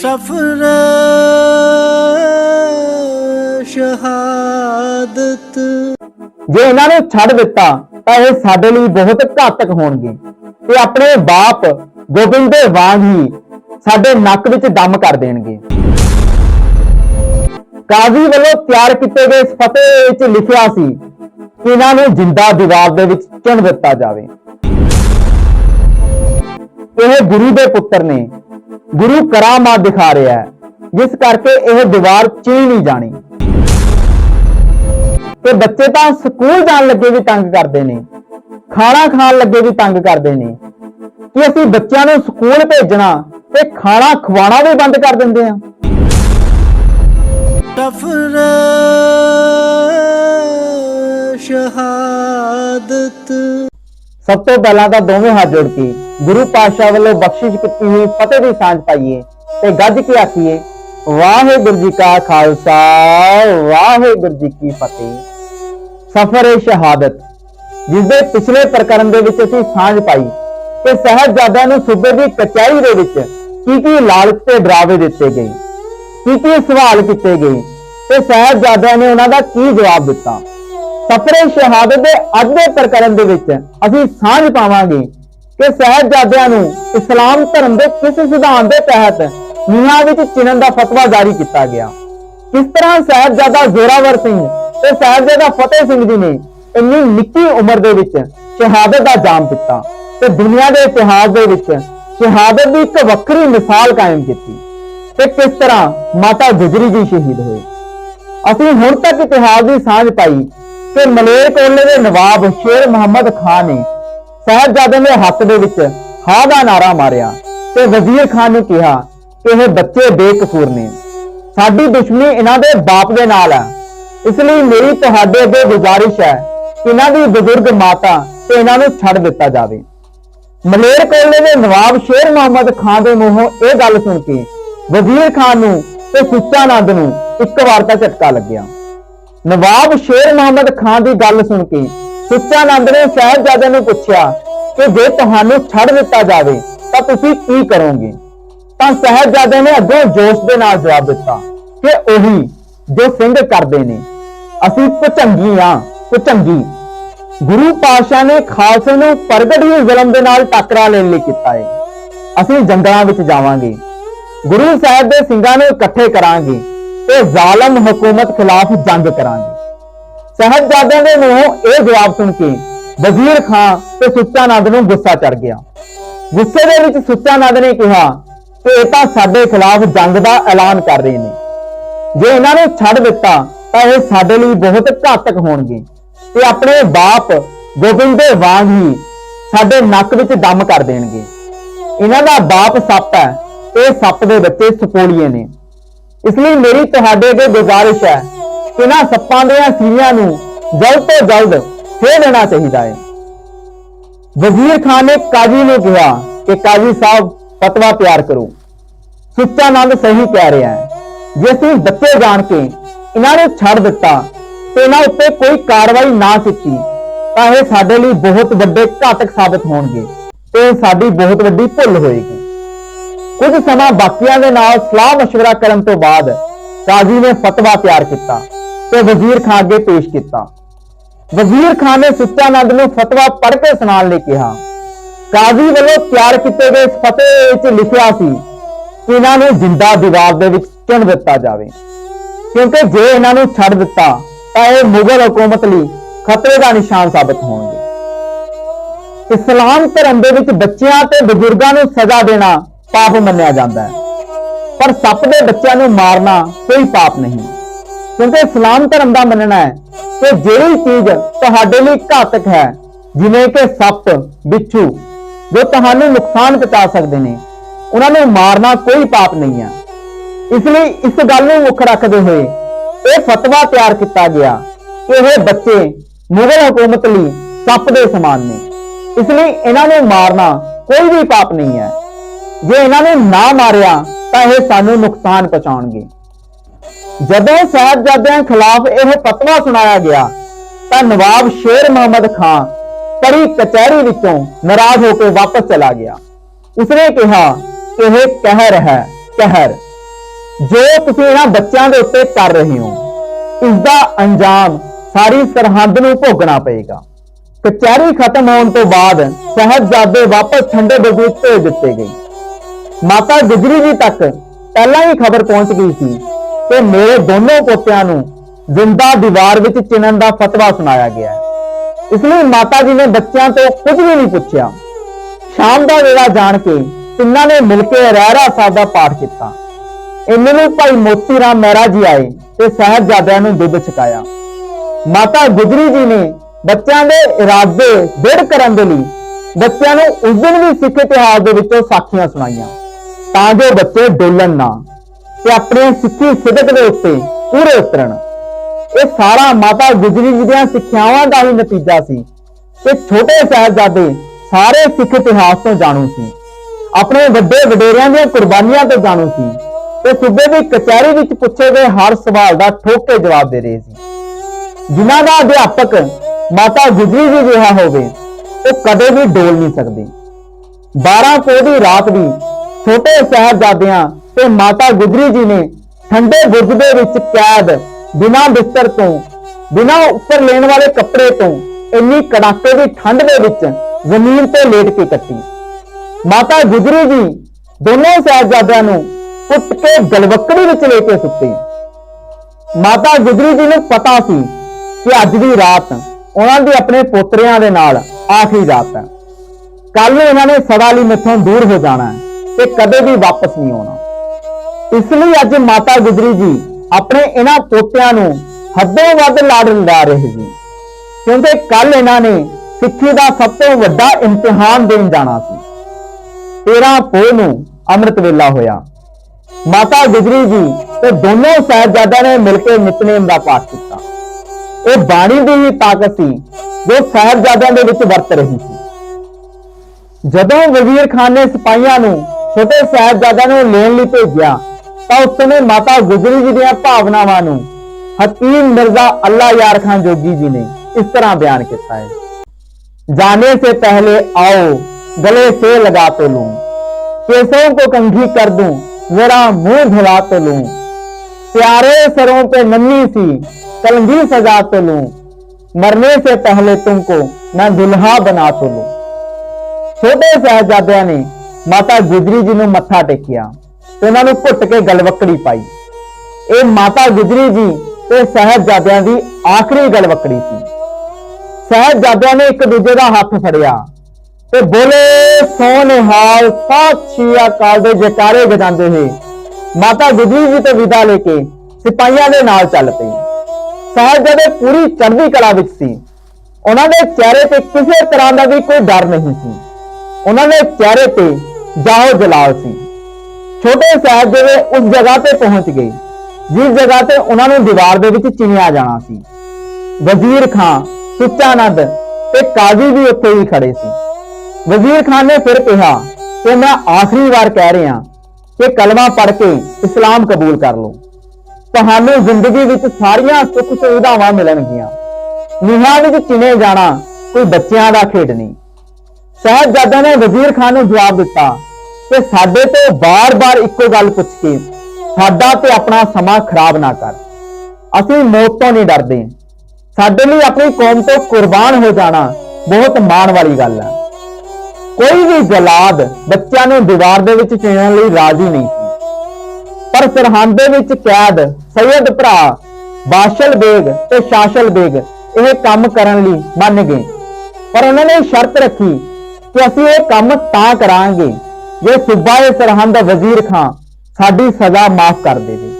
ਸਫਰ ਸ਼ਹਾਦਤ। ਜੇ ਇਹਨਾਂ ਨੂੰ ਛੱਡ ਦਿੱਤਾ, ਤਾਂ ਇਹ ਸਾਡੇ ਲਈ ਬਹੁਤ ਘਾਤਕ ਹੋਣਗੇ। ਤੇ ਆਪਣੇ ਬਾਪ ਗੋਬਿੰਦ ਦੇ ਵਾਂਗ ਹੀ ਸਾਡੇ ਨੱਕ ਵਿੱਚ ਦਮ ਕਰ ਦੇਣਗੇ। ਕਾਜ਼ੀ ਵੱਲੋਂ ਤਿਆਰ ਕੀਤੇ ਗਏ ਇਸ ਫਤਿਹ ਵਿੱਚ ਲਿਖਿਆ ਸੀ ਕਿ ਇਹਨਾਂ ਨੂੰ ਜਿੰਦਾ ਦੀਵਾਰ ਦੇ ਵਿੱਚ ਚਿਣ ਦਿੱਤਾ ਜਾਵੇ। ਇਹ ਗੁਰੂ ਦੇ ਪੁੱਤਰ ਨੇ ਗੁਰੂ ਕਰਾਮਾਤ ਦਿਖਾ ਰਿਹਾ ਹੈ। ਜਿਸ ਕਰਕੇ ਇਹ ਦੀਵਾਰ ਚੀਂ ਨਹੀਂ ਜਾਣੀ। ਤੇ ਬੱਚੇ ਤਾਂ ਸਕੂਲ ਜਾਣ ਲੱਗੇ ਵੀ ਤੰਗ ਕਰਦੇ ਨੇ। ਖਾਣਾ ਖਾਣ ਲੱਗੇ ਵੀ ਤੰਗ ਕਰਦੇ ਨੇ। ਕਿ ਅਸੀਂ ਬੱਚਿਆਂ ਨੂੰ ਸਕੂਲ ਭੇਜਣਾ ਤੇ ਖਾਣਾ ਖਵਾਉਣਾ ਵੀ ਬੰਦ ਕਰ ਦਿੰਦੇ ਆ ਸਫਰ ਸ਼ਹਾਦਤ ਸਭ ਤੋਂ ਪਹਿਲਾਂ ਤਾਂ ਦੋਵੇਂ ਹੱਥ ਜੋੜ ਕੇ ਗੁਰੂ ਪਾਤਸ਼ਾਹ ਵੱਲੋਂ ਬਖਸ਼ਿਸ਼ ਕੀਤੀ ਹੋਈ ਫਤਿਹ ਦੀ ਸਾਂਝ ਪਾਈਏ ਤੇ ਗੱਜ ਕੇ ਆਖੀਏ, ਵਾਹਿਗੁਰੂ ਜੀ ਕਾ ਖਾਲਸਾ, ਵਾਹਿਗੁਰੂ ਜੀ ਕੀ ਫਤਿਹ। ਸਫਰ ਸ਼ਹਾਦਤ ਜਿਸ ਦੇ ਪਿਛਲੇ ਪ੍ਰਕਰਨ ਦੇ ਵਿੱਚ ਅਸੀਂ ਸਾਂਝ ਪਾਈ ਕਿ ਸਹਿਬਜ਼ਾਦਿਆਂ ਨੂੰ ਸੂਬੇ ਦੀ ਕਚਹਿਰੀ ਦੇ ਵਿੱਚ ਕੀ ਕੀ ਲਾਲਚ ਤੇ ਡਰਾਵੇ ਦਿੱਤੇ ਗਏ, ਕੀ ਕੀ ਸਵਾਲ ਕੀਤੇ ਗਏ ਤੇ ਸਹਿਬਜ਼ਾਦਿਆਂ ਨੇ ਉਹਨਾਂ ਦਾ ਕੀ ਜਵਾਬ ਦਿੱਤਾ। ਸਫਰੇ ਸ਼ਹਾਦਤ ਦੇ ਅੱਜ ਪ੍ਰਕਰਨ ਦੇ ਵਿੱਚ ਅਸੀਂ ਸਾਂਝ ਪਾਵਾਂਗੇ ਕਿ ਸਹਿਬਜ਼ਾਦਿਆਂ ਨੂੰ ਇਸਲਾਮ ਧਰਮ ਦੇ ਕਿਸ ਸਿਧਾਂਤ ਦੇ ਤਹਿਤ ਨੀਹਾਂ ਵਿੱਚ ਚਿਣਨ ਦਾ ਫਤਵਾ ਜਾਰੀ ਕੀਤਾ ਗਿਆ। ਕਿਸ ਤਰ੍ਹਾਂ ਸਹਿਬਜ਼ਾਦਾ ਜ਼ੋਰਾਵਰ ਸਿੰਘ ਤੇ ਸਹਿਬਜ਼ਾਦਾ ਫਤਿਹ ਸਿੰਘ ਜੀ ਨੇ ਇੰਨੀ ਨਿੱਕੀ ਉਮਰ ਦੇ ਵਿੱਚ ਸ਼ਹਾਦਤ ਦਾ ਜਾਮ ਦਿੱਤਾ ਤੇ ਦੁਨੀਆ ਦੇ ਇਤਿਹਾਸ ਦੇ ਵਿੱਚ ਸ਼ਹਾਦਤ ਦੀ ਇੱਕ ਵੱਖਰੀ ਮਿਸਾਲ ਕਾਇਮ ਕੀਤੀ ਤੇ ਕਿਸ ਤਰ੍ਹਾਂ ਮਾਤਾ ਗੁਜਰੀ ਜੀ ਸ਼ਹੀਦ ਹੋਏ। ਅਸੀਂ ਹੁਣ ਤੱਕ ਇਤਿਹਾਸ ਦੀ ਸਾਂਝ ਪਾਈ ਕਿ ਮਲੇਰਕੋਟਲੇ ਦੇ ਨਵਾਬ ਸ਼ੇਰ ਮੁਹੰਮਦ ਖਾਨ ਨੇ ਸਾਹਿਬਜ਼ਾਦੇ ਦੇ ਹੱਥ ਦੇ ਵਿੱਚ ਹਾਂ ਦਾ ਨਾਰਾ ਮਾਰਿਆ ਤੇ ਵਜ਼ੀਰ ਖਾਨ ਨੂੰ ਕਿਹਾ ਕਿ ਇਹ ਬੱਚੇ ਬੇਕਸੂਰ ਨੇ। ਸਾਡੀ ਦੁਸ਼ਮਣੀ ਇਹਨਾਂ ਦੇ ਬਾਪ ਦੇ ਨਾਲ ਹੈ ਇਸ ਲਈ ਮੇਰੀ ਤੁਹਾਡੇ ਅੱਗੇ ਗੁਜ਼ਾਰਿਸ਼ ਹੈ ਇਹਨਾਂ ਦੀ ਬਜ਼ੁਰਗ ਮਾਤਾ ਤੇ ਇਹਨਾਂ ਨੂੰ ਛੱਡ ਦਿੱਤਾ ਜਾਵੇ। ਮਲੇਰਕੋਟਲੇ ਦੇ ਨਵਾਬ ਸ਼ੇਰ ਮੁਹੰਮਦ ਖਾਨ ਦੇ ਮੂੰਹੋਂ ਇਹ ਗੱਲ ਸੁਣ ਕੇ ਵਜ਼ੀਰ ਖਾਨ ਨੂੰ ਤੇ ਸੁੱਚਾ ਨੰਦ ਨੂੰ ਇੱਕ ਵਾਰ ਤਾਂ ਝਟਕਾ ਲੱਗਿਆ। ਨਵਾਬ ਸ਼ੇਰ ਮੁਹੰਮਦ ਖਾਨ ਦੀ ਗੱਲ ਸੁਣ ਕੇ ਸੁੱਚਾ ਨੇ ਸਾਹਿਬਜ਼ਾਦਿਆਂ ਨੂੰ ਪੁੱਛਿਆ ਕਿ ਜੇ ਤੁਹਾਨੂੰ ਛੱਡ ਦਿੱਤਾ ਜਾਵੇ ਤਾਂ ਤੁਸੀਂ ਕੀ ਕਰੋਗੇ? ਤਾਂ ਸਾਹਿਬਜ਼ਾਦਿਆਂ ਨੇ ਅੱਗੋਂ ਜੋਸ਼ ਦੇ ਨਾਲ ਜਵਾਬ ਦਿੱਤਾ ਕਿ ਉਹੀ ਜੋ ਸਿੰਘ ਕਰਦੇ ਨੇ। ਅਸੀਂ ਭੁਚੰਗੀ ਆ ਭੁਚੰਗੀ ਗੁਰੂ ਪਾਤਸ਼ਾਹ ਨੇ ਖਾਲਸੇ ਨੂੰ ਪ੍ਰਗਟ ਹੀ ਜ਼ੁਲਮ ਦੇ ਨਾਲ ਟੱਕਰਾ ਲੈਣ ਲਈ ਕੀਤਾ ਹੈ ਅਸੀਂ ਜੰਗਲਾਂ ਵਿੱਚ ਜਾਵਾਂਗੇ। ਗੁਰੂ ਸਾਹਿਬ ਦੇ ਸਿੰਘਾਂ ਨੂੰ ਇਕੱਠੇ ਕਰਾਂਗੇ। ਤੇ ਜ਼ਾਲਮ ਹਕੂਮਤ ਖਿਲਾਫ ਜੰਗ ਕਰਾਂਗੇ। ਸਾਹਿਬਜ਼ਾਦਿਆਂ ਦੇ ਮੂੰਹੋਂ ਇਹ ਜਵਾਬ ਸੁਣ ਕੇ ਵਜ਼ੀਰ ਖਾਨ ਤੇ ਸੁੱਚਾ ਨੰਦ ਨੂੰ ਗੁੱਸਾ ਚੜ ਗਿਆ। ਗੁੱਸੇ ਦੇ ਵਿੱਚ ਸੁੱਚਾ ਨੰਦ ਨੇ ਕਿਹਾ ਕਿ ਇਹ ਤਾਂ ਸਾਡੇ ਖਿਲਾਫ ਜੰਗ ਦਾ ਐਲਾਨ ਕਰ ਰਹੇ ਨੇ। ਜੇ ਇਹਨਾਂ ਨੂੰ ਛੱਡ ਦਿੱਤਾ, ਤਾਂ ਇਹ ਸਾਡੇ ਲਈ ਬਹੁਤ ਘਾਤਕ ਹੋਣਗੇ। ਤੇ ਆਪਣੇ ਬਾਪ ਗੋਬਿੰਦ ਦੇ ਵਾਂਗ ਹੀ ਸਾਡੇ ਨੱਕ ਵਿੱਚ ਦਮ ਕਰ ਦੇਣਗੇ। ਇਹਨਾਂ ਦਾ ਬਾਪ ਸੱਪ ਹੈ ਤੇ ਇਹ ਸੱਪ ਦੇ ਬੱਚੇ ਸਪੋਲੀਏ ਨੇ। ਇਸ ਲਈ ਮੇਰੀ ਤੁਹਾਡੇ ਅੱਗੇ ਗੁਜ਼ਾਰਿਸ਼ ਹੈ ਇਹਨਾਂ ਸੱਪਾਂ ਦੀਆਂ ਸੀਆਂ ਨੂੰ ਜਲਦ ਤੋਂ ਜਲਦ ਫੇਰ ਦੇਣਾ ਚਾਹੀਦਾ ਹੈ ਵਜ਼ੀਰ ਖਾਨ ਨੇ ਕਾਜ਼ੀ ਨੂੰ ਕਿਹਾ ਕਿ ਕਾਜ਼ੀ ਸਾਹਿਬ ਫਤਵਾ ਤਿਆਰ ਕਰੋ ਸੁੱਚਾ ਨੰਦ ਸਹੀ ਕਹਿ ਰਿਹਾ ਹੈ ਜੇ ਤੁਸੀਂ ਬੱਚੇ ਜਾਣ ਕੇ ਇਹਨਾਂ ਨੂੰ ਛੱਡ ਦਿੱਤਾ ਤੇ ਇਹਨਾਂ ਉੱਤੇ ਕੋਈ ਕਾਰਵਾਈ ਨਾ ਕੀਤੀ ਤਾਂ ਇਹ ਸਾਡੇ ਲਈ ਬਹੁਤ ਵੱਡੇ ਘਾਤਕ ਸਾਬਤ ਹੋਣਗੇ ਤੇ ਸਾਡੀ ਬਹੁਤ ਵੱਡੀ ਭੁੱਲ ਹੋਏਗੀ ਕੁਝ ਸਮਾਂ ਬਾਕੀਆਂ ਦੇ ਨਾਲ ਸਲਾਹ مشورہ ਕਰਨ ਤੋਂ ਬਾਅਦ ਕਾਜ਼ੀ ਨੇ ਫਤਵਾ ਤਿਆਰ ਕੀਤਾ ਤੇ ਵਜ਼ੀਰ ਖਾਨ ਅੱਗੇ ਪੇਸ਼ ਕੀਤਾ ਵਜ਼ੀਰ ਖਾਨ ਨੇ ਸੁੱਚਾ ਨੰਦ ਨੂੰ ਫਤਵਾ ਪੜ੍ਹ ਕੇ ਸੁਣਾਉਣ ਲਈ ਕਿਹਾ ਕਾਜ਼ੀ ਵੱਲੋਂ ਤਿਆਰ ਕੀਤੇ ਗਏ ਇਸ ਫਤਵੇ ਵਿੱਚ ਲਿਖਿਆ ਸੀ ਕਿ ਇਹਨਾਂ ਨੂੰ ਜਿੰਦਾ ਦੀਵਾਰ ਦੇ ਵਿੱਚ ਚਿਣ ਦਿੱਤਾ ਜਾਵੇ ਕਿਉਂਕਿ ਜੇ ਇਹਨਾਂ ਨੂੰ ਛੱਡ ਦਿੱਤਾ ਤਾਂ ਇਹ ਮੁਗਲ ਹਕੂਮਤ ਲਈ ਖਤਰੇ ਦਾ ਨਿਸ਼ਾਨ ਸਾਬਤ ਹੋਣਗੇ ਇਸਲਾਮ ਧਰਮ ਦੇ ਵਿੱਚ ਬੱਚਿਆਂ ਤੇ ਬਜ਼ੁਰਗਾਂ ਨੂੰ ਸਜ਼ਾ ਦੇਣਾ ਪਾਪ ਮੰਨਿਆ ਜਾਂਦਾ ਹੈ। ਪਰ ਸੱਪ ਦੇ ਬੱਚਿਆਂ ਨੂੰ ਮਾਰਨਾ ਕੋਈ ਪਾਪ ਨਹੀਂ। ਕਿਉਂਕਿ ਇਸਲਾਮ ਧਰਮ ਦਾ ਮੰਨਣਾ ਹੈ ਕਿ ਜਿਹੜੀ ਚੀਜ਼ ਤੁਹਾਡੇ ਲਈ ਘਾਤਕ ਹੈ, ਜਿਵੇਂ ਕਿ ਸੱਪ, ਬਿੱਛੂ, ਜੋ ਤੁਹਾਨੂੰ ਨੁਕਸਾਨ ਪਹੁੰਚਾ ਸਕਦੇ ਨੇ, ਉਹਨਾਂ ਨੂੰ ਮਾਰਨਾ ਕੋਈ ਪਾਪ ਨਹੀਂ ਹੈ। ਇਸ ਲਈ ਇਸ ਗੱਲ ਨੂੰ ਮੁੱਖ ਰੱਖਦੇ ਹੋਏ ਇਹ ਫਤਵਾ ਤਿਆਰ ਕੀਤਾ ਗਿਆ ਕਿ ਇਹ ਬੱਚੇ ਮੁਗਲ ਹਕੂਮਤ ਲਈ ਸੱਪ ਦੇ ਸਮਾਨ ਨੇ। ਇਸ ਲਈ ਇਹਨਾਂ ਨੂੰ ਮਾਰਨਾ ਕੋਈ ਵੀ ਪਾਪ ਨਹੀਂ ਹੈ। ਜੇ ਇਹਨਾਂ ਨੂੰ ਨਾ ਮਾਰਿਆ, ਤਾਂ ਇਹ ਸਾਨੂੰ ਨੁਕਸਾਨ ਪਹੁੰਚਾਉਣਗੇ। ਜਦੋਂ ਸਾਹਿਬਜ਼ਾਦਿਆਂ ਖਿਲਾਫ ਇਹ ਫਤਵਾ ਸੁਣਾਇਆ ਗਿਆ, ਤਾਂ ਨਵਾਬ ਸ਼ੇਰ ਮੁਹੰਮਦ ਖਾਨ ਕੜੀ ਕਚਹਿਰੀ ਵਿੱਚੋਂ ਨਾਰਾਜ਼ ਹੋ ਕੇ ਵਾਪਸ ਚਲਾ ਗਿਆ। ਉਸਨੇ ਕਿਹਾ ਕਿ ਇਹ ਕਹਿਰ ਹੈ, ਕਹਿਰ। ਜੋ ਤੁਸੀਂ ਇਹਨਾਂ ਬੱਚਿਆਂ ਦੇ ਉੱਤੇ ਕਰ ਰਹੇ ਹੋ ਇਸ ਦਾ ਅੰਜਾਮ ਸਾਰੀ ਸਰਹੰਦ ਨੂੰ ਭੋਗਣਾ ਪਏਗਾ। ਕਚਹਿਰੀ ਖਤਮ ਹੋਣ ਤੋਂ ਬਾਅਦ ਸਾਹਿਬਜ਼ਾਦੇ ਵਾਪਸ ਠੰਡੇ ਬੁਰਜ ਭੇਜ ਦਿੱਤੇ ਗਏ। ਮਾਤਾ ਗੁਜਰੀ ਜੀ ਤੱਕ ਪਹਿਲਾਂ ਹੀ ਖਬਰ ਪਹੁੰਚ ਗਈ ਸੀ ਤੇ ਮੇਰੇ ਦੋਨੋਂ ਪੋਤਿਆਂ ਨੂੰ ਜ਼ਿੰਦਾ ਦੀਵਾਰ ਵਿੱਚ ਚਿਣਨ ਦਾ ਫਤਵਾ ਸੁਣਾਇਆ ਗਿਆ ਇਸ ਲਈ ਮਾਤਾ ਜੀ ਨੇ ਬੱਚਿਆਂ ਤੋਂ ਕੁਝ ਵੀ ਨਹੀਂ ਪੁੱਛਿਆ। ਸ਼ਾਮ ਦਾ ਵੇਲਾ ਜਾਣ ਕੇ ਤਿੰਨਾਂ ਨੇ ਮਿਲ ਕੇ ਰਹਿਰਾ ਸਾਹਿਬ ਦਾ ਪਾਠ ਕੀਤਾ। ਇੰਨੇ ਨੂੰ ਭਾਈ ਮੋਤੀ ਰਾਮ ਮਹਿਰਾ ਜੀ ਆਏ ਤੇ ਸਾਹਿਬਜ਼ਾਦਿਆਂ ਨੂੰ ਦੁੱਧ ਛਕਾਇਆ। ਮਾਤਾ ਗੁਜਰੀ ਜੀ ਨੇ ਬੱਚਿਆਂ ਦੇ ਇਰਾਦੇ ਦ੍ਰਿੜ ਕਰਨ ਦੇ ਲਈ ਬੱਚਿਆਂ ਨੂੰ ਉਸ ਦਿਨ ਵੀ ਸਿੱਖ ਇਤਿਹਾਸ ਦੇ ਵਿੱਚੋਂ ਸਾਖੀਆਂ ਸੁਣਾਈਆਂ। ਤਾਂ ਜੋ ਬੱਚੇ ਡੋਲਣ ਨਾ ਤੇ ਆਪਣੇ ਸਿੱਖੀ ਸਿੱਧਕ ਦੇ ਉੱਤੇ ਪੂਰੇ ਉਤਰਨ। ਇਹ ਸਾਰਾ ਮਾਤਾ ਗੁਜਰੀ ਜੀ ਦੀਆਂ ਸਿੱਖਿਆਵਾਂ ਦਾ ਹੀ ਨਤੀਜਾ ਸੀ। ਕਿ ਛੋਟੇ ਸਾਹਿਬਜ਼ਾਦੇ ਸਾਰੇ ਸਿੱਖ ਇਤਿਹਾਸ ਤੋਂ ਜਾਣੂ ਸੀ। ਆਪਣੇ ਵੱਡੇ ਵਡੇਰਿਆਂ ਦੀਆਂ ਕੁਰਬਾਨੀਆਂ ਤੋਂ ਜਾਣੂ ਸੀ। ਤੇ ਸੂਬੇ ਦੀ ਕਚਹਿਰੀ ਵਿੱਚ ਪੁੱਛੇ ਗਏ ਹਰ ਸਵਾਲ ਦਾ ਠੋਕ ਕੇ ਜਵਾਬ ਦੇ ਰਹੇ ਸੀ। ਜਿਨ੍ਹਾਂ ਦਾ ਅਧਿਆਪਕ ਮਾਤਾ ਗੁਜਰੀ ਜੀ ਜਿਹਾ ਹੋਵੇ, ਉਹ ਕਦੇ ਵੀ ਡੋਲ ਨਹੀਂ ਸਕਦੇ। 12 ਪੋਹ ਦੀ ਰਾਤ ਵੀ ਛੋਟੇ ਸਾਹਿਬਜ਼ਾਦਿਆਂ ਤੇ ਮਾਤਾ ਗੁਜਰੀ ਜੀ ਨੇ ਠੰਡੇ ਬੁਰਜ ਦੇ ਵਿੱਚ ਕੈਦ, ਬਿਨਾਂ ਬਿਸਤਰ ਤੋਂ, ਬਿਨਾਂ ਉੱਪਰ ਲੈਣ ਵਾਲੇ ਕੱਪੜੇ ਤੋਂ ਇੰਨੀ ਕੜਾਕੇ ਦੀ ਠੰਡ ਦੇ ਵਿੱਚ ਜ਼ਮੀਨ ਤੇ ਲੇਟ ਕੇ ਕੱਟੀ। ਮਾਤਾ ਗੁਜਰੀ ਜੀ ਦੋਨੋਂ ਸਾਹਿਬਜ਼ਾਦਿਆਂ ਨੂੰ ਕੁੱਟ ਕੇ ਗਲਵੱਕੜੀ ਵਿੱਚ ਲੈ ਕੇ ਸੁੱਤੇ ਮਾਤਾ ਗੁਜਰੀ ਜੀ ਨੂੰ ਪਤਾ ਸੀ ਕਿ ਅੱਜ ਦੀ ਰਾਤ ਉਹਨਾਂ ਦੀ ਆਪਣੇ ਪੋਤਰਿਆਂ ਦੇ ਨਾਲ ਆਖਰੀ ਰਾਤ ਹੈ। ਕੱਲ ਨੂੰ ਇਹਨਾਂ ਨੇ ਸਦਾ ਲਈ ਮੈਥੋਂ ਦੂਰ ਹੋ ਜਾਣਾ ਹੈ। ਤੇ ਕਦੇ ਵੀ ਵਾਪਸ ਨਹੀਂ ਆਉਣਾ। ਇਸ ਲਈ ਅੱਜ ਮਾਤਾ ਗੁਜਰੀ ਜੀ ਆਪਣੇ ਇਹਨਾਂ ਪੋਤਿਆਂ ਨੂੰ ਹੱਦੋਂ ਵੱਧ ਲਾਡ ਲਾ ਰਹੇ ਸੀ ਕਿਉਂਕਿ ਕੱਲ ਇਹਨਾਂ ਨੇ ਸਿੱਖੀ ਦਾ ਸਭ ਤੋਂ ਵੱਡਾ ਇਮਤਿਹਾਨ ਦੇਣ ਜਾਣਾ ਸੀ। 13 ਪੋਹ ਨੂੰ ਅੰਮ੍ਰਿਤ ਵੇਲਾ ਹੋਇਆ। ਮਾਤਾ ਗੁਜਰੀ ਜੀ ਤੇ ਦੋਨੋਂ ਸਾਹਿਬਜ਼ਾਦਿਆਂ ਨੇ ਮਿਲ ਕੇ ਨਿਤਨੇਮ ਦਾ ਪਾਠ ਕੀਤਾ। ਇਹ ਬਾਣੀ ਦੀ ਹੀ ਤਾਕਤ ਸੀ ਜੋ ਸਾਹਿਬਜ਼ਾਦਿਆਂ ਦੇ ਵਿੱਚ ਵਰਤ ਰਹੀ ਸੀ। ਜਦੋਂ ਵਜ਼ੀਰ ਖਾਨ ਨੇ ਸਿਪਾਹੀਆਂ ਨੂੰ ਛੋਟੇ ਸਾਹਿਬਜ਼ਾਦਿਆਂ ਨੂੰ ਲੈਣ ਲਈ ਭੇਜਿਆ ਤਾਂ ਉਸ ਸਮੇਂ ਮਾਤਾ ਗੁਜਰੀ ਜੀ ਦੀਆਂ ਭਾਵਨਾਵਾਂ ਨੂੰ ਹਕੀਮ ਮਿਰਜ਼ਾ ਅੱਲਾ ਯਾਰ ਖਾਨ ਜੋਗੀ ਜੀ ਨੇ ਇਸ ਤਰ੍ਹਾਂ ਬਿਆਨ ਕੀਤਾ ਹੈ जाने से पहले आओ गले से लगा तो लूं केसों को कंघी कर दूं जरा मुंह धुला तो लूं प्यारे सरों पे नन्ही सी कलंगी सजा तो लूं मरने से पहले तुमको मैं दुल्हा बना तो लूं ਛੋਟੇ ਸਾਹਿਬਜ਼ਾਦਿਆਂ ਨੇ ਮਾਤਾ ਗੁਜਰੀ ਜੀ ਨੂੰ ਮੱਥਾ ਟੇਕਿਆ ਤੇ ਉਹਨਾਂ ਨੂੰ ਘੁੱਟ ਕੇ ਗਲਵੱਕੜੀ ਪਾਈ। ਇਹ ਮਾਤਾ ਗੁਜਰੀ ਜੀ ਤੇ ਸਾਹਿਬਜ਼ਾਦਿਆਂ ਦੀ ਆਖਰੀ ਗਲਵੱਕੜੀ ਸੀ। ਸਾਹਿਬਜ਼ਾਦਿਆਂ ਨੇ ਇੱਕ ਦੂਜੇ ਦਾ ਹੱਥ ਫੜਿਆ ਤੇ ਬੋਲੇ ਸੋਨਿਹਾਲ ਸਤਿ ਸ਼੍ਰੀ ਦੇ ਜਕਾਰੇ ਗਜਾਉਂਦੇ ਹੋਏ ਮਾਤਾ ਗੁਜਰੀ ਜੀ ਤੋਂ ਵਿਦਾ ਲੈ ਕੇ ਸਿਪਾਹੀਆਂ ਦੇ ਨਾਲ ਚੱਲ ਪਈ। ਸਾਹਿਬਜ਼ਾਦੇ ਪੂਰੀ ਚੜ੍ਹਦੀ ਕਲਾ ਵਿੱਚ ਸੀ। ਉਹਨਾਂ ਦੇ ਚਿਹਰੇ ਤੇ ਕਿਸੇ ਤਰ੍ਹਾਂ ਦਾ ਵੀ ਕੋਈ ਡਰ ਨਹੀਂ ਸੀ। ਉਹਨਾਂ ਦੇ ਚਿਹਰੇ ਤੇ ਜਾਓ ਜਲਾਲ ਸਿੰਘ ਛੋਟੇ ਸਾਹਿਬਜ਼ਾਦੇ ਉਸ ਜਗ੍ਹਾ ਤੇ ਪਹੁੰਚ ਗਏ, ਜਿਸ ਜਗ੍ਹਾ ਤੇ ਉਹਨਾਂ ਨੂੰ ਦੀਵਾਰ ਦੇ ਵਿੱਚ ਚਿਣਿਆ ਜਾਣਾ ਸੀ। ਵਜ਼ੀਰ ਖਾਨ ਸੁੱਚਾਨੰਦ ਤੇ ਕਾਜ਼ੀ ਵੀ ਉੱਥੇ ਹੀ ਖੜੇ ਸੀ। ਵਜ਼ੀਰ ਖਾਨ ਨੇ ਫਿਰ ਕਿਹਾ ਕਿ ਮੈਂ ਆਖਰੀ ਵਾਰ ਕਹਿ ਰਿਹਾ ਕਿ ਕਲਮਾ ਪੜ੍ਹ ਕੇ ਇਸਲਾਮ ਕਬੂਲ ਕਰ ਲਓ। ਤੁਹਾਨੂੰ ਜ਼ਿੰਦਗੀ ਵਿੱਚ ਸਾਰੀਆਂ ਸੁੱਖ ਸੁਵਿਧਾਵਾਂ ਮਿਲਣਗੀਆਂ। ਨੀਹਾਂ ਵਿੱਚ ਚਿਣੇ ਜਾਣਾ ਕੋਈ ਬੱਚਿਆਂ ਦਾ ਖੇਡ ਨਹੀਂ। ਸਾਹਿਬਜ਼ਾਦਾ ਨੇ ਵਜ਼ੀਰ ਖਾਨ ਨੂੰ ਜਵਾਬ ਦਿੱਤਾ ਕਿ ਸਾਡੇ ਤੋਂ ਬਾਰ-ਬਾਰ ਇੱਕੋ ਗੱਲ ਪੁੱਛ ਕੇ ਸਾਡਾ ਤੇ ਆਪਣਾ ਸਮਾਂ ਖਰਾਬ ਨਾ ਕਰ। ਅਸੀਂ ਮੌਤ ਤੋਂ ਨਹੀਂ ਡਰਦੇ। ਸਾਡੇ ਲਈ ਆਪਣੀ ਕੌਮ ਤੋਂ ਕੁਰਬਾਨ ਹੋ ਜਾਣਾ ਬਹੁਤ ਮਾਣ ਵਾਲੀ ਗੱਲ ਹੈ। ਕੋਈ ਵੀ ਜਲਾਦ ਬੱਚਿਆਂ ਨੂੰ ਦੀਵਾਰ ਦੇ ਵਿੱਚ ਚਿਣਨ ਲਈ ਰਾਜ਼ੀ ਨਹੀਂ ਸੀ। ਪਰ ਸਰਹੰਦ ਦੇ ਵਿੱਚ ਕੈਦ, ਸੈਯਦ ਭਰਾ ਬਾਸ਼ਲ ਬੇਗ ਤੇ ਸ਼ਾਸ਼ਲ ਬੇਗ ਇਹ ਕੰਮ ਕਰਨ ਲਈ ਮੰਨ ਗਏ। ਪਰ ਉਹਨਾਂ ਨੇ ਸ਼ਰਤ ਰੱਖੀ ਕਿ ਅਸੀਂ ਇਹ ਕੰਮ ਤਾਂ ਕਰਾਂਗੇ। ਜੇ ਸੂਬਾ ਦੇ ਸਰਹੰਦ ਦਾ ਵਜ਼ੀਰ ਖਾਨ ਸਾਡੀ ਸਜ਼ਾ ਮਾਫ ਕਰ ਦੇਵੇ।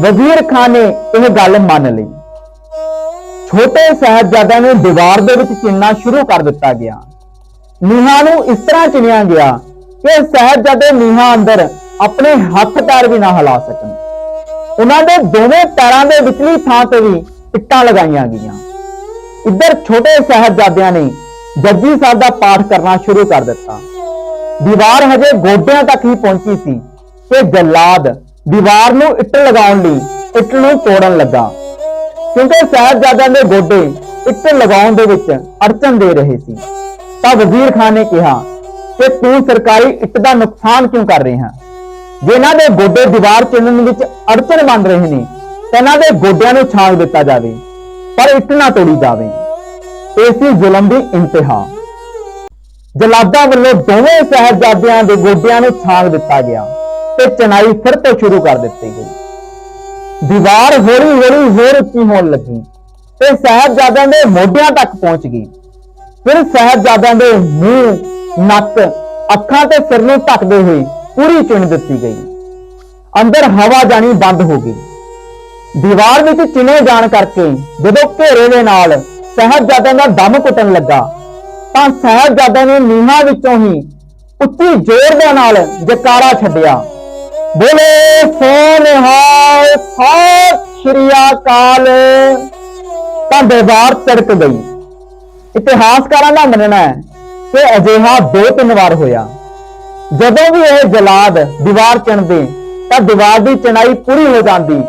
ਵਜ਼ੀਰ ਖਾਨ ਨੇ ਇਹ ਗੱਲ ਮੰਨ ਲਈ। ਛੋਟੇ ਸਾਹਿਬਜ਼ਾਦਿਆਂ ਨੂੰ ਦੀਵਾਰ ਦੇ ਵਿੱਚ ਚਿਣਨਾ ਸ਼ੁਰੂ ਕਰ ਦਿੱਤਾ ਗਿਆ। ਨੀਹਾਂ ਨੂੰ ਇਸ ਤਰ੍ਹਾਂ ਚਿਣਿਆ ਗਿਆ ਕਿ ਸਾਹਿਬਜ਼ਾਦੇ ਨੀਹਾਂ ਅੰਦਰ ਆਪਣੇ ਹੱਥ ਪੈਰ ਵੀ ਨਾ ਹਿਲਾ ਸਕਣ। ਉਹਨਾਂ ਦੇ ਦੋਵੇਂ ਪੈਰਾਂ ਦੇ ਵਿਚਲੀ ਥਾਂ ਤੇ ਵੀ ਇੱਟਾਂ ਲਗਾਈਆਂ ਗਈਆਂ। ਇੱਧਰ ਛੋਟੇ ਸਾਹਿਬਜ਼ਾਦਿਆਂ ਨੇ ਜੱਜੀ ਸਾਹਿਬ ਦਾ ਪਾਠ ਕਰਨਾ ਸ਼ੁਰੂ ਕਰ ਦਿੱਤਾ। ਦੀਵਾਰ ਹਜੇ ਗੋਡਿਆਂ ਤੱਕ ਹੀ ਪਹੁੰਚੀ ਸੀ ਕਿ ਜਲਾਦ ਦੀਵਾਰ ਨੂੰ ਇੱਟ ਲਗਾਉਣ ਲਈ ਇੱਟ ਨੂੰ ਤੋੜਨ ਲੱਗਾ। ਕਿਉਂਕਿ ਸਾਹਿਬਜ਼ਾਦਿਆਂ ਦੇ ਗੋਡੇ ਇੱਟ ਲਗਾਉਣ ਦੇ ਵਿੱਚ ਅੜਚਨ ਦੇ ਰਹੇ ਸੀ। ਤਾਂ ਵਜ਼ੀਰ ਖਾਨ ਨੇ ਕਿਹਾ ਕਿ ਤੂੰ ਸਰਕਾਰੀ ਇੱਟ ਦਾ ਨੁਕਸਾਨ ਕਿਉਂ ਕਰ ਰਿਹਾ? ਜੇ ਦੇ ਗੋਡੇ ਦੀਵਾਰ ਚਿਣਨ ਵਿੱਚ ਅੜਚਨ ਬਣ ਰਹੇ ਨੇ, ਤਾਂ ਇਹਨਾਂ ਦੇ ਗੋਡਿਆਂ ਨੂੰ ਛਾਂਗ ਦਿੱਤਾ ਜਾਵੇ, ਪਰ ਇੱਟ ਨਾ ਤੋੜੀ ਜਾਵੇ। ਇਹ ਸੀ ਜ਼ੁਲਮ ਦੀ ਇੰਤਹਾ। ਜਲਾਦਾਂ ਵੱਲੋਂ ਦੋਵੇਂ ਸਾਹਿਬਜ਼ਾਦਿਆਂ ਦੇ ਗੋਡਿਆਂ ਨੂੰ ਛਾਂਗ ਦਿੱਤਾ ਗਿਆ ਤੇ ਚਨਾਈ ਫਿਰ ਤੋਂ ਸ਼ੁਰੂ ਕਰ ਦਿੱਤੀ ਗਈ। ਦੀਵਾਰ ਹੌਲੀ ਹੌਲੀ ਹੋਰ ਉੱਚੀ ਹੋਣ ਲੱਗੀ ਤੇ ਸਾਹਿਬਜ਼ਾਦਿਆਂ ਦੇ ਮੋਢਿਆਂ ਤੱਕ ਪਹੁੰਚ ਗਈ। ਫਿਰ ਸਾਹਿਬਜ਼ਾਦਿਆਂ ਦੇ ਮੂੰਹ, ਨੱਕ, ਅੱਖਾਂ ਤੇ ਸਿਰ ਨੂੰ ਢੱਕਦੇ ਹੋਏ ਪੂਰੀ ਚੁਣ ਦਿੱਤੀ ਗਈ। ਅੰਦਰ ਹਵਾ ਜਾਣੀ ਬੰਦ ਹੋ ਗਈ। ਦੀਵਾਰ ਵਿੱਚ ਚਿਣੇ ਜਾਣ ਕਰਕੇ ਜਦੋਂ ਘੇਰੇ ਦੇ ਨਾਲ ਸਾਹਿਬਜ਼ਾਦਿਆਂ ਦਾ ਦਮ ਕੁੱਟਣ ਲੱਗਾ। ਤਾਂ ਸਾਹਿਬਜ਼ਾਦਿਆਂ ਨੇ ਨੀਹਾਂ ਵਿੱਚੋਂ ਹੀ ਉੱਚੀ ਜ਼ੋਰ ਦੇ ਨਾਲ ਜਕਾਰਾ ਛੱਡਿਆ। ਬੋਲੇ ਸੋ ਨਿਹਾਲ ਸ਼੍ਰੀ ਅਕਾਲ। ਤਾਂ ਦੀਵਾਰ ਤੜਕ ਗਈ। ਇਤਿਹਾਸਕਾਰਾਂ ਦਾ ਮੰਨਣਾ ਹੈ ਕਿ ਅਜਿਹਾ ਦੋ ਤਿੰਨ ਵਾਰ ਹੋਇਆ। ਜਦੋਂ ਵੀ ਇਹ ਜਲਾਦ ਦੀਵਾਰ ਚਣਦੇ ਤਾਂ ਦੀਵਾਰ ਦੀ ਚਿਣਾਈ ਪੂਰੀ ਹੋ ਜਾਂਦੀ।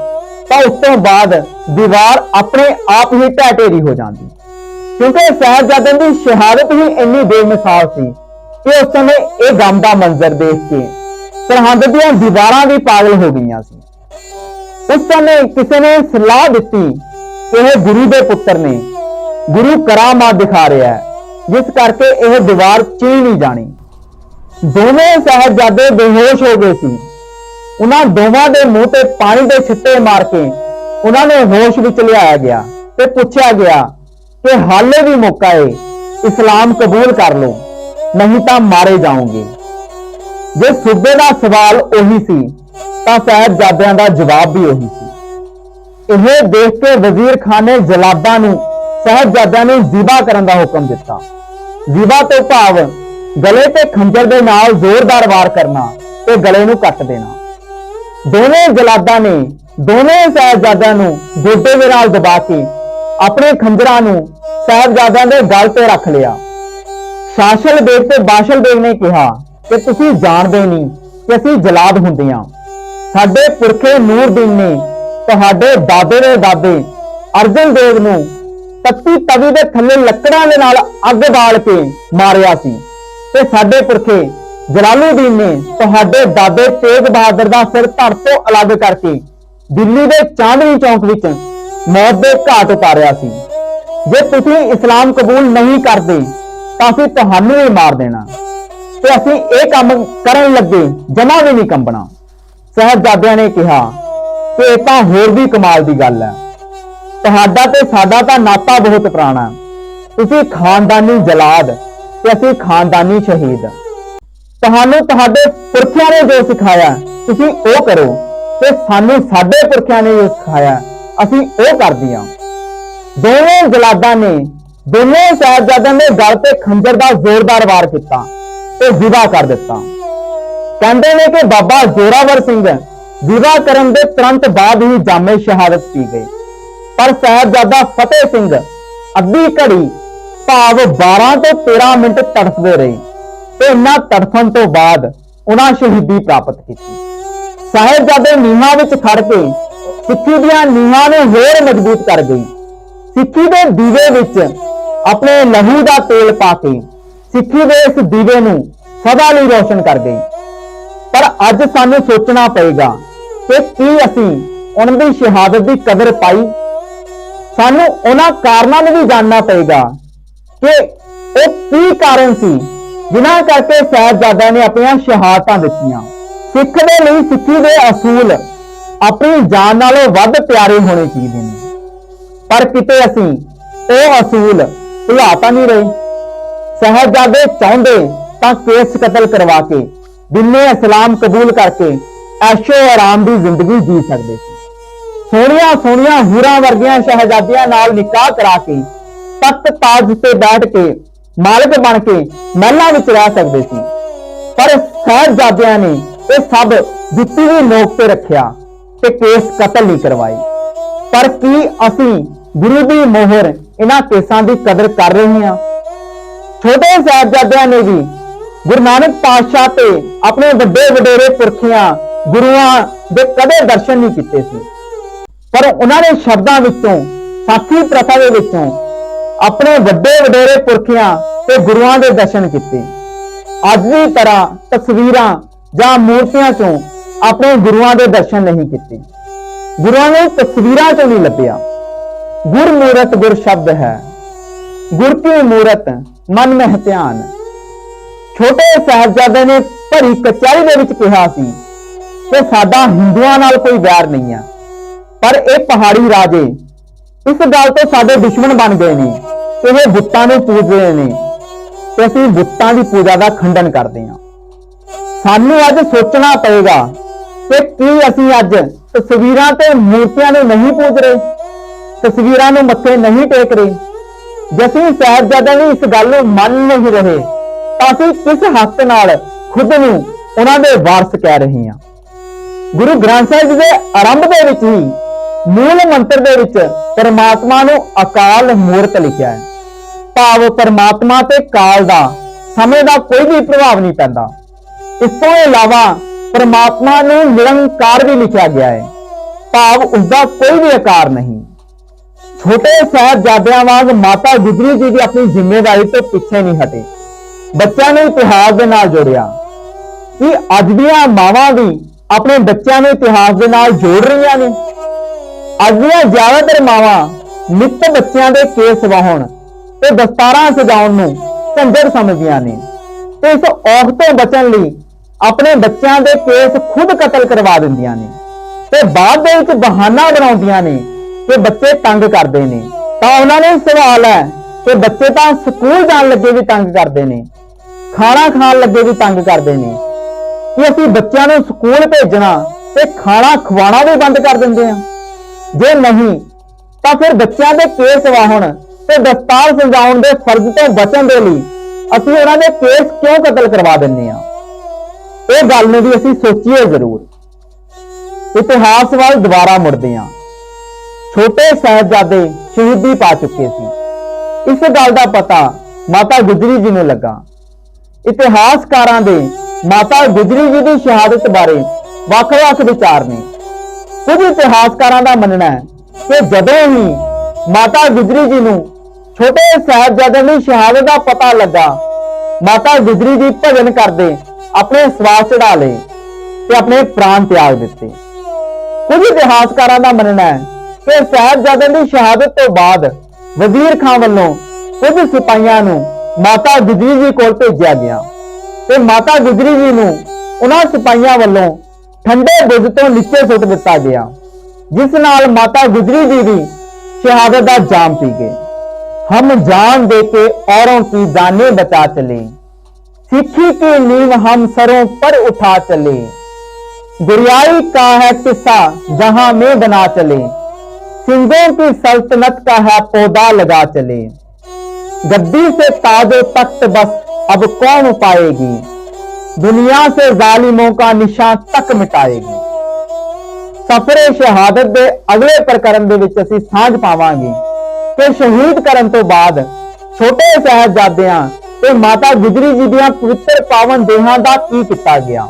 ਤਾਂ ਉਸ ਤੋਂ ਬਾਅਦ ਦੀਵਾਰ ਆਪਣੇ ਆਪ ਹੀ ਢਹਿ ਢੇਰੀ ਹੋ ਜਾਂਦੀ। ਕਿਉਂਕਿ ਸਾਹਿਬਜ਼ਾਦਿਆਂ ਦੀ ਸ਼ਹਾਦਤ ਹੀ ਇੰਨੀ ਬੇਮਿਸਾਲ ਸੀ ਕਿ ਉਸ ਸਮੇਂ ਇਹ ਗਮ ਦਾ ਮੰਜ਼ਰ ਦੇਖ ਕੇ ਸਰਹੰਦ ਦੀਆਂ ਦੀਵਾਰਾਂ ਵੀ ਪਾਗਲ ਹੋ ਗਈਆਂ ਸੀ। ਉਸ ਸਮੇਂ ਕਿਸੇ ਨੇ ਸਲਾਹ ਦਿੱਤੀ ਕਿ ਇਹ ਗੁਰੂ ਦੇ ਪੁੱਤਰ ਨੇ, ਗੁਰੂ ਕਰਾਮਾਤ ਦਿਖਾ ਰਿਹਾ ਹੈ, ਜਿਸ ਕਰਕੇ ਇਹ ਦੀਵਾਰ ਚੀਂ ਨਹੀਂ ਜਾਣੀ। ਦੋਵੇਂ ਸਾਹਿਬਜ਼ਾਦੇ ਬੇਹੋਸ਼ ਹੋ ਗਏ ਸੀ। ਉਹਨਾਂ ਦੋਵਾਂ ਦੇ ਮੂੰਹ ਤੇ ਪਾਣੀ ਦੇ ਛਿੱਟੇ ਮਾਰ ਕੇ ਉਹਨਾਂ ਨੂੰ ਹੋਸ਼ ਵਿੱਚ ਲਿਆਇਆ ਗਿਆ ਤੇ ਪੁੱਛਿਆ ਗਿਆ ਕਿ ਹਾਲੇ ਵੀ ਮੌਕਾ ਏ, ਇਸਲਾਮ ਕਬੂਲ ਕਰ ਲਓ, ਨਹੀਂ ਤਾਂ ਮਾਰੇ ਜਾਓਗੇ। ਜੇ ਸੂਬੇ ਦਾ ਸਵਾਲ ਉਹੀ ਸੀ, ਤਾਂ ਸਾਹਿਬਜ਼ਾਦਿਆਂ ਦਾ ਜਵਾਬ ਵੀ ਉਹੀ ਸੀ। ਇਹ ਦੇਖ ਕੇ ਵਜ਼ੀਰ ਖਾਨ ਨੇ ਜਲਾਬਾਂ ਨੂੰ, ਸਾਹਿਬਜ਼ਾਦਿਆਂ ਨੂੰ ਜ਼ਿਬਾ ਕਰਨ ਦਾ ਹੁਕਮ ਦਿੱਤਾ। ਜ਼ਿਬਾ ਤੋਂ ਭਾਵ ਗਲੇ ਤੇ ਖੰਜਰ ਦੇ ਨਾਲ ਜ਼ੋਰਦਾਰ ਵਾਰ ਕਰਨਾ ਤੇ ਗਲੇ ਨੂੰ ਕੱਟ ਦੇਣਾ। ਦੋਵੇਂ ਜਲਾਦਾਂ ਨੇ, ਦੋਵੇਂ ਸਾਹਿਬਜ਼ਾਦਿਆਂ ਨੂੰ ਗੋਡੇ ਦੇ ਨਾਲ ਦਬਾ ਕੇ ਆਪਣੇ ਖੰਜਰਾਂ ਨੂੰ ਸਾਹਿਬਜ਼ਾਦਿਆਂ ਦੇ ਗਲ ਤੇ ਰੱਖ ਲਿਆ। ਸ਼ਾਸਲ ਬੇਗ ਤੇ ਬਾਸ਼ਲ ਬੇਗ ਨੇ ਕਿਹਾ ਕਿ ਤੁਸੀਂ ਜਾਣਦੇ ਨਹੀਂ ਕਿ ਅਸੀਂ ਜਲਾਦ ਹੁੰਦੇ ਹਾਂ। ਸਾਡੇ ਪੁਰਖੇ ਨੂਰਦੀਨ ਨੇ ਤੁਹਾਡੇ ਦਾਦੇ ਦੇ ਦਾਦੇ ਅਰਜਨ ਦੇਵ ਨੂੰ ਤੱਤੀ ਤਵੀ ਦੇ ਥੱਲੇ ਲੱਕੜਾਂ ਦੇ ਨਾਲ ਅੱਗ ਬਾਲ ਕੇ ਮਾਰਿਆ ਸੀ ਤੇ ਸਾਡੇ ਪੁਰਖੇ ਜਲਾਲੂਦੀਨ ਨੇ ਤੁਹਾਡੇ ਦਾਦੇ ਤੇਗ ਬਹਾਦਰ ਦਾ ਸਿਰ ਧੜ ਤੋਂ ਅਲੱਗ ਕਰਕੇ ਦਿੱਲੀ ਦੇ ਚਾਂਦਨੀ ਚੌਂਕ ਵਿੱਚ ਮੌਤ ਦੇ ਘਾਟ ਉਤਾਰਿਆ ਸੀ। ਜੇ ਤੁਸੀਂ ਇਸਲਾਮ ਕਬੂਲ ਨਹੀਂ ਕਰਦੇ, ਤਾਂ ਅਸੀਂ ਤੁਹਾਨੂੰ ਹੀ ਮਾਰ ਦੇਣਾ। ਤੇ ਅਸੀਂ ਇਹ ਕੰਮ ਕਰਨ ਲੱਗੇ, ਜਮਾ ਵੀ ਨਹੀਂ ਕੰਬਣਾ। ਸਾਹਿਬਜ਼ਾਦਿਆਂ ਨੇ ਕਿਹਾ ਕਿ ਇਹ ਤਾਂ ਹੋਰ ਵੀ ਕਮਾਲ ਦੀ ਗੱਲ ਹੈ। ਤੁਹਾਡਾ ਤੇ ਸਾਡਾ ਤਾਂ ਨਾਤਾ ਬਹੁਤ ਪੁਰਾਣਾ। ਤੁਸੀਂ ਖਾਨਦਾਨੀ ਜਲਾਦ ਤੇ ਅਸੀਂ ਖਾਨਦਾਨੀ ਸ਼ਹੀਦ। ਤੁਹਾਨੂੰ ਤੁਹਾਡੇ ਪੁਰਖਿਆਂ ਨੇ ਜੋ ਸਿਖਾਇਆ, ਤੁਸੀਂ ਉਹ ਕਰੋ। ਤੇ ਸਾਨੂੰ ਸਾਡੇ ਪੁਰਖਿਆਂ ਨੇ ਜੋ ਸਿਖਾਇਆ, ਅਸੀਂ ਉਹ ਕਰਦੇ ਹਾਂ। ਦੋਵੇਂ ਜਲਾਦਾਂ ਨੇ, ਦੋਵੇਂ ਸਾਹਿਬਜ਼ਾਦਿਆਂ ਦੇ ਗਲ ਤੇ ਖੰਜਰ ਦਾ ਜ਼ੋਰਦਾਰ ਵਾਰ ਕੀਤਾ ਤੇ ਜ਼ਿਬਾ ਕਰ ਦਿੱਤਾ। ਕਹਿੰਦੇ ਨੇ ਕਿ ਬਾਬਾ ਜ਼ੋਰਾਵਰ ਸਿੰਘ ਵਿਵਾਹ ਕਰਨ ਦੇ ਤੁਰੰਤ ਬਾਅਦ ਹੀ ਜਾਮੇ ਸ਼ਹਾਦਤ ਪੀ ਗਏ। ਪਰ ਸਾਹਿਬਜ਼ਾਦਾ ਫਤਿਹ ਸਿੰਘ ਅੱਧੀ ਘੜੀ ਭਾਵ 12 ਤੋਂ 13 ਮਿੰਟ ਤੜਫਦੇ ਰਹੇ। ਤੇ ਇਹਨਾਂ ਤੜਫਣ ਤੋਂ ਬਾਅਦ ਉਹਨਾਂ ਸ਼ਹੀਦੀ ਪ੍ਰਾਪਤ ਕੀਤੀ। ਸਾਹਿਬਜ਼ਾਦੇ ਨੀਹਾਂ ਵਿੱਚ ਖੜ ਕੇ ਸਿੱਖੀ ਦੀਆਂ ਨੀਹਾਂ ਨੂੰ ਹੋਰ ਮਜ਼ਬੂਤ ਕਰ ਗਈ। ਸਿੱਖੀ ਦੇ ਦੀਵੇ ਵਿੱਚ ਆਪਣੇ ਲਹੂ ਦਾ ਤੇਲ ਪਾ ਕੇ ਸਿੱਖੀ ਦੇ ਇਸ ਦੀਵੇ ਨੂੰ ਸਦਾ ਲਈ ਰੋਸ਼ਨ ਕਰ ਗਈ। ਪਰ ਅੱਜ ਸਾਨੂੰ ਸੋਚਣਾ ਪਏਗਾ ਕਿ ਕੀ ਅਸੀਂ ਉਹਨਾਂ ਦੀ ਸ਼ਹਾਦਤ ਦੀ ਕਦਰ ਪਾਈ। ਸਾਨੂੰ ਉਹਨਾਂ ਕਾਰਨਾਂ ਨੂੰ ਵੀ ਜਾਣਨਾ ਪਏਗਾ ਕਿ ਉਹ ਕੀ ਕਾਰਨ ਸੀ ਜਿਨ੍ਹਾਂ ਕਰਕੇ ਸਾਹਿਬਜ਼ਾਦਿਆਂ ਨੇ ਆਪਣੀਆਂ ਸ਼ਹਾਦਤਾਂ ਦਿੱਤੀਆਂ। ਸਿੱਖ ਦੇ ਲਈ ਸਿੱਖੀ ਦੇ ਅਸੂਲ ਆਪਣੀ ਜਾਨ ਨਾਲੋਂ ਵੱਧ ਪਿਆਰੇ ਹੋਣੇ ਚਾਹੀਦੇ ਨੇ। ਪਰ ਕਿਤੇ ਅਸੀਂ ਉਹ ਅਸੂਲ ਭੁਲਾ ਤਾਂ ਨਹੀਂ ਰਹੇ। ਸਾਹਿਬਜ਼ਾਦੇ ਚਾਹੁੰਦੇ ਤਾਂ ਕੇਸ ਕਤਲ ਕਰਵਾ ਕੇ ਦਿਨੇ ਇਸਲਾਮ ਕਬੂਲ ਕਰਕੇ ਐਸ਼ੋ ਆਰਾਮ ਦੀ ਜ਼ਿੰਦਗੀ ਜੀ ਸਕਦੇ ਸੀ। ਸੋਹਣੀਆਂ ਸੋਹਣੀਆਂ ਹੂਰਾਂ ਵਰਗੀਆਂ ਸ਼ਹਿਜ਼ਾਦੀਆਂ ਨਾਲ ਨਿਕਾਹ ਕਰਾ ਕੇ ਤਖਤ ਤਾਜ ਤੇ ਬੈਠ ਕੇ ਮਾਲਕ ਬਣ ਕੇ ਮਹਿਲਾਂ ਵਿੱਚ ਰਹਿ ਸਕਦੇ ਸੀ। ਪਰ ਸਾਹਿਬਜ਼ਾਦਿਆਂ ਨੇ ਇਹ ਸਭ ਦਿੱਤੀ ਦੀ ਨੋਕ ਤੇ ਰੱਖਿਆ ਤੇ ਕੇਸ ਕਤਲ ਨਹੀਂ ਕਰਵਾਏ। ਪਰ ਕੀ ਅਸੀਂ ਗੁਰੂ ਦੀ ਮੋਹਰ ਇਹਨਾਂ ਕੇਸਾਂ ਦੀ ਕਦਰ ਕਰ ਰਹੇ ਹਾਂ? ਛੋਟੇ ਸਾਹਿਬਜ਼ਾਦਿਆਂ ਨੇ ਵੀ ਗੁਰੂ ਨਾਨਕ ਪਾਤਸ਼ਾਹ ਤੇ ਆਪਣੇ ਵੱਡੇ ਵਡੇਰੇ ਪੁਰਖਿਆਂ, ਗੁਰੂਆਂ ਦੇ ਕਦੇ ਦਰਸ਼ਨ ਨਹੀਂ ਕੀਤੇ ਸੀ। ਪਰ ਉਹਨਾਂ ਨੇ ਸ਼ਬਦਾਂ ਵਿੱਚੋਂ, ਸਾਖੀ ਪ੍ਰਥਾ ਦੇ ਵਿੱਚੋਂ ਆਪਣੇ ਵੱਡੇ ਵਡੇਰੇ ਪੁਰਖਿਆਂ ਤੇ ਗੁਰੂਆਂ ਦੇ ਦਰਸ਼ਨ ਕੀਤੇ। ਅੱਜ ਦੀ ਤਰ੍ਹਾਂ ਤਸਵੀਰਾਂ ਜਾਂ ਮੂਰਤੀਆਂ ਚੋਂ ਆਪਣੇ ਗੁਰੂਆਂ ਦੇ ਦਰਸ਼ਨ ਨਹੀਂ ਕੀਤੇ। ਗੁਰੂਆਂ ਨੇ ਤਸਵੀਰਾਂ ਚੋਂ ਨਹੀਂ ਲੱਭਿਆ। ਗੁਰ ਮੂਰਤ ਗੁਰ ਸ਼ਬਦ ਹੈ। ਗੁਰ ਕੀ ਮੂਰਤ, ਮਨ ਮਹਿ ਧਿਆਨ। ਛੋਟੇ ਸਾਹਿਬਜ਼ਾਦੇ ਨੇ ਭਰੀ ਕਚਹਿਰੀ ਦੇ ਵਿੱਚ ਕਿਹਾ ਸੀ ਕਿ ਸਾਡਾ ਹਿੰਦੂਆਂ ਨਾਲ ਕੋਈ ਵੈਰ ਨਹੀਂ ਆ। ਪਰ ਇਹ ਪਹਾੜੀ ਰਾਜੇ ਇਸ ਗੱਲ ਤੋਂ ਸਾਡੇ ਦੁਸ਼ਮਣ ਬਣ ਗਏ ਨੇ, ਇਹ ਬੁੱਤਾਂ ਨੂੰ ਪੂਜ ਰਹੇ ਨੇ ਤੇ ਅਸੀਂ ਬੁੱਤਾਂ ਦੀ ਪੂਜਾ ਦਾ ਖੰਡਨ ਕਰਦੇ ਹਾਂ। ਸਾਨੂੰ ਅੱਜ ਸੋਚਣਾ ਪਏਗਾ ਕਿ ਕੀ ਅਸੀਂ ਅੱਜ ਤਸਵੀਰਾਂ ਤੇ ਮੂਰਤੀਆਂ ਨੂੰ ਨਹੀਂ ਪੂਜ ਰਹੇ, ਤਸਵੀਰਾਂ ਨੂੰ ਮੱਥੇ ਨਹੀਂ ਟੇਕ ਰਹੇ। ਜੇ ਅਸੀਂ ਸਾਹਿਬਜ਼ਾਦਿਆਂ ਦੀ ਇਸ ਗੱਲ ਨੂੰ ਮੰਨ ਨਹੀਂ ਰਹੇ, ਤਾਂ ਅਸੀਂ ਕਿਸ ਹੱਕ ਨਾਲ ਖੁਦ ਨੂੰ ਉਹਨਾਂ ਦੇ ਵਾਰਸ ਕਹਿ ਰਹੇ ਹਾਂ। ਗੁਰੂ ਗ੍ਰੰਥ ਸਾਹਿਬ ਜੀ ਦੇ ਆਰੰਭ ਦੇ ਵਿੱਚ ਹੀ ਮੂਲ ਮੰਤਰ ਦੇ ਵਿੱਚ ਪਰਮਾਤਮਾ ਨੂੰ ਅਕਾਲ ਮੂਰਤ ਲਿਖਿਆ ਹੈ। ਭਾਵ ਪਰਮਾਤਮਾ ਤੇ ਕਾਲ ਦਾ ਸਮੇਂ ਦਾ ਕੋਈ ਵੀ ਪ੍ਰਭਾਵ ਨਹੀਂ ਪੈਂਦਾ। ਇਸ ਤੋਂ ਇਲਾਵਾ ਪਰਮਾਤਮਾ ਨੂੰ ਨਿਰੰਕਾਰ ਵੀ ਲਿਖਿਆ ਗਿਆ ਹੈ। ਭਾਵ ਉਸਦਾ ਕੋਈ ਵੀ ਆਕਾਰ ਨਹੀਂ। ਛੋਟੇ ਸਾਹਿਬਜ਼ਾਦਿਆਂ ਵਾਂਗ ਮਾਤਾ ਗੁਜਰੀ ਜੀ ਦੀ ਆਪਣੀ ਜ਼ਿੰਮੇਵਾਰੀ ਤੋਂ ਪਿੱਛੇ ਨਹੀਂ ਹਟੇ। ਬੱਚਿਆਂ ਨੂੰ ਇਤਿਹਾਸ ਦੇ ਨਾਲ ਜੋੜਿਆ। ਕਿ ਅੱਜ ਦੀਆਂ ਮਾਵਾਂ ਵੀ ਆਪਣੇ ਬੱਚਿਆਂ ਨੂੰ ਇਤਿਹਾਸ ਦੇ ਨਾਲ ਜੋੜ ਰਹੀਆਂ ਨੇ। ਅੱਜ ਦੀਆਂ ਜ਼ਿਆਦਾਤਰ ਮਾਵਾਂ ਨਿੱਤ ਬੱਚਿਆਂ ਦੇ ਕੇਸ ਵਾਹਣ ਤੇ ਦਸਤਾਰਾਂ ਸਜਾਉਣ ਨੂੰ ਝੰਜਰ ਸਮਝਦੀਆਂ ਨੇ ਤੇ ਇਸ ਔਖ ਤੋਂ ਬਚਣ ਲਈ ਆਪਣੇ ਬੱਚਿਆਂ ਦੇ ਕੇਸ ਖੁਦ ਕਤਲ ਕਰਵਾ ਦਿੰਦੀਆਂ ਨੇ ਤੇ ਬਾਅਦ ਦੇ ਵਿੱਚ ਬਹਾਨਾ ਬਣਾਉਂਦੀਆਂ ਨੇ ਕਿ ਬੱਚੇ ਤੰਗ ਕਰਦੇ ਨੇ। ਤਾਂ ਉਹਨਾਂ ਨੇ ਸਵਾਲ ਹੈ ਕਿ ਬੱਚੇ ਤਾਂ ਸਕੂਲ ਜਾਣ ਲੱਗੇ ਵੀ ਤੰਗ ਕਰਦੇ ਨੇ, ਖਾਣਾ ਖਾਣ ਲੱਗੇ ਵੀ ਤੰਗ ਕਰਦੇ ਨੇ। ਕਿ ਅਸੀਂ ਬੱਚਿਆਂ ਨੂੰ ਸਕੂਲ ਭੇਜਣਾ ਤੇ ਖਾਣਾ ਖਵਾਉਣਾ ਵੀ ਬੰਦ ਕਰ ਦਿੰਦੇ ਹਾਂ। ਜੇ ਨਹੀਂ, ਤਾਂ ਫਿਰ ਬੱਚਿਆਂ ਦੇ ਕੇਸ ਵਾਹਣ ਤੇ ਦਸਤਾਰ ਸਜਾਉਣ ਦੇ ਫਰਜ਼ ਤੋਂ ਬਚਣ ਦੇ ਲਈ ਅਸੀਂ ਉਹਨਾਂ ਦੇ ਕੇਸ ਕਿਉਂ ਕਤਲ ਕਰਵਾ ਦਿੰਦੇ ਹਾਂ? ਇਹ ਗੱਲ ਨੂੰ ਵੀ ਅਸੀਂ ਸੋਚੀਏ ਜ਼ਰੂਰ। ਇਤਿਹਾਸ ਵੱਲ ਦੁਬਾਰਾ ਮੁੜਦੇ ਹਾਂ। ਛੋਟੇ ਸਾਹਿਬਜ਼ਾਦੇ ਸ਼ਹੀਦੀ ਪਾ ਚੁੱਕੇ ਸੀ। ਇਸ ਗੱਲ ਦਾ ਪਤਾ ਮਾਤਾ ਗੁਜਰੀ ਜੀ ਨੂੰ ਲੱਗਾ। ਇਤਿਹਾਸਕਾਰਾਂ ਦੇ ਮਾਤਾ ਗੁਜਰੀ ਜੀ ਦੀ ਸ਼ਹਾਦਤ ਬਾਰੇ ਵੱਖ-ਵੱਖ ਵਿਚਾਰ ਨੇ। ਕੁਝ ਇਤਿਹਾਸਕਾਰਾਂ ਦਾ ਮੰਨਣਾ ਹੈ ਕਿ ਜਦੋਂ ਹੀ ਮਾਤਾ ਗੁਜਰੀ ਜੀ ਨੂੰ ਛੋਟੇ ਸਾਹਿਬਜ਼ਾਦਿਆਂ ਦੀ ਸ਼ਹਾਦਤ ਦਾ ਪਤਾ ਲੱਗਾ, ਮਾਤਾ ਗੁਜਰੀ ਜੀ ਭਜਨ ਕਰਦੇ, ਆਪਣੇ ਸਵਾਸ ਚੜਾ ਲਏ ਤੇ ਆਪਣੇ ਪ੍ਰਾਣ ਤਿਆਗ ਦਿੱਤੇ। ਕੁਝ ਇਤਿਹਾਸਕਾਰਾਂ ਦਾ ਮੰਨਣਾ ਹੈ ਕਿ ਸਾਹਿਬਜ਼ਾਦਿਆਂ ਦੀ ਸ਼ਹਾਦਤ ਤੋਂ ਬਾਅਦ ਵਜ਼ੀਰ ਖਾਨ ਵੱਲੋਂ ਕੁਝ ਸਿਪਾਹੀਆਂ ਨੂੰ ਮਾਤਾ ਗੁਜਰੀ ਜੀ ਕੋਲ ਭੇਜਿਆ ਗਿਆ ਤੇ ਮਾਤਾ ਗੁਜਰੀ ਜੀ ਨੂੰ ਉਹਨਾਂ ਸਿਪਾਹੀਆਂ ਵੱਲੋਂ ਠੰਡੇ ਬੁੱਝ ਤੋਂ ਨੀਚੇ ਸੁੱਟ ਦਿੱਤਾ ਗਿਆ ਜਿਸ ਨਾਲ ਮਾਤਾ ਗੁਜਰੀ ਜੀ ਵੀ ਸ਼ਹਾਦਤ ਦਾ ਜਾਮ ਪੀ ਗਏ हम जान दे के औरों की जाने बचा चले सिक्खी की नींव हम सरों पर उठा चले गुरियाई का है किस्सा जहां में बना चले सिंगों की सल्तनत का है पौधा लगा चले गद्दी से ताजो तख्त बस अब कौन पाएगी दुनिया से जालिमों का निशान तक मिटाएगी ਸਫਰੇ ਸ਼ਹਾਦਤ ਦੇ ਅਗਲੇ ਪ੍ਰਕਰਨ ਦੇ ਵਿੱਚ ਅਸੀਂ ਸਾਂਝ ਪਾਵਾਂਗੇ ਕਿ ਸ਼ਹੀਦ ਕਰਨ ਤੋਂ ਬਾਅਦ ਛੋਟੇ ਸਾਹਿਬਜ਼ਾਦਿਆਂ ਤੇ ਮਾਤਾ ਗੁਜਰੀ ਜੀ ਦੀਆਂ ਪਵਿੱਤਰ ਪਾਵਨ ਦੇਹਾਂ ਦਾ ਕੀ ਕੀਤਾ ਗਿਆ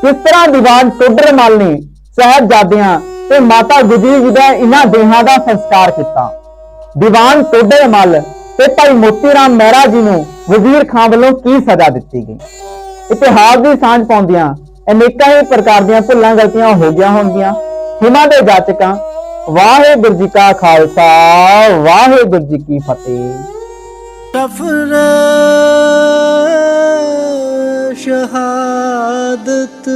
ਕਿਸ ਤਰ੍ਹਾਂ ਦੀਵਾਨ ਟੋਡਰ ਮਲ ਨੇ ਸਾਹਿਬਜ਼ਾਦਿਆਂ ਤੇ ਮਾਤਾ ਗੁਜਰੀ ਜੀ ਦੇ ਇਹਨਾਂ ਦੇਹਾਂ ਦਾ ਸੰਸਕਾਰ ਕੀਤਾ ਦੀਵਾਨ ਟੋਡਰ ਮਲ ਤੇ ਭਾਈ ਮੋਤੀ ਰਾਮ ਮਹਿਰਾ ਜੀ ਨੂੰ ਵਜ਼ੀਰ ਖਾਨ ਵੱਲੋਂ ਕੀ ਸਜ਼ਾ ਦਿੱਤੀ ਗਈ ਇਤਿਹਾਸ ਦੀ ਸਾਂਝ ਪਾਉਂਦਿਆਂ, ਅਨੇਕਾਂ ਹੀ ਪ੍ਰਕਾਰ ਦੀਆਂ ਭੁੱਲਾਂ ਗਲਤੀਆਂ ਹੋ ਗਈਆਂ ਹੋਣਗੀਆਂ। ਹਿਮਾ ਦੇ ਜਾਚਕਾਂ, ਵਾਹਿਗੁਰੂ ਜੀ ਕਾ ਖਾਲਸਾ, ਵਾਹਿਗੁਰੂ ਜੀ ਕੀ ਫਤਿਹ। ਸਫਰ, ਸ਼ਹਾਦਤ।